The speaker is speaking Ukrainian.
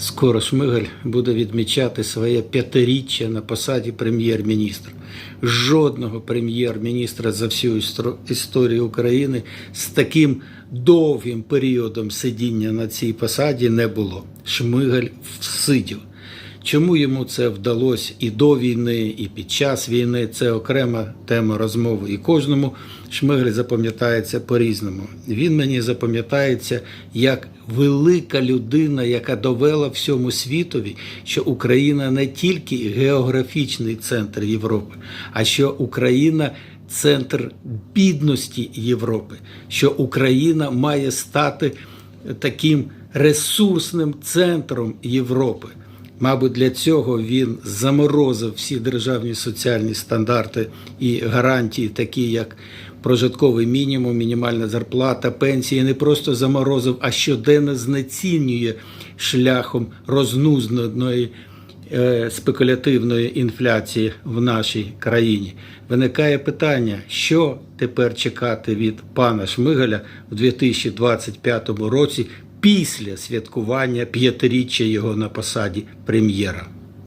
Скоро Шмигаль буде відмічати своє п'ятиріччя на посаді прем'єр-міністра. Жодного прем'єр-міністра за всю історію України з таким довгим періодом сидіння на цій посаді не було. Шмигаль всидів. Чому йому це вдалося і до війни, і під час війни це окрема тема розмови. І кожному Шмигаль запам'ятається по-різному. Він мені запам'ятається як велика людина, яка довела всьому світові, що Україна не тільки географічний центр Європи, а що Україна центр бідності Європи, що Україна має стати таким ресурсним центром Європи. Мабуть, для цього він заморозив всі державні соціальні стандарти і гарантії, такі як прожитковий мінімум, мінімальна зарплата, пенсії, не просто заморозив, а щоденно знецінює шляхом рознузнаної е, спекулятивної інфляції в нашій країні. Виникає питання, що тепер чекати від пана Шмигаля в 2025 році після святкування п'ятиріччя його на посаді прем'єра.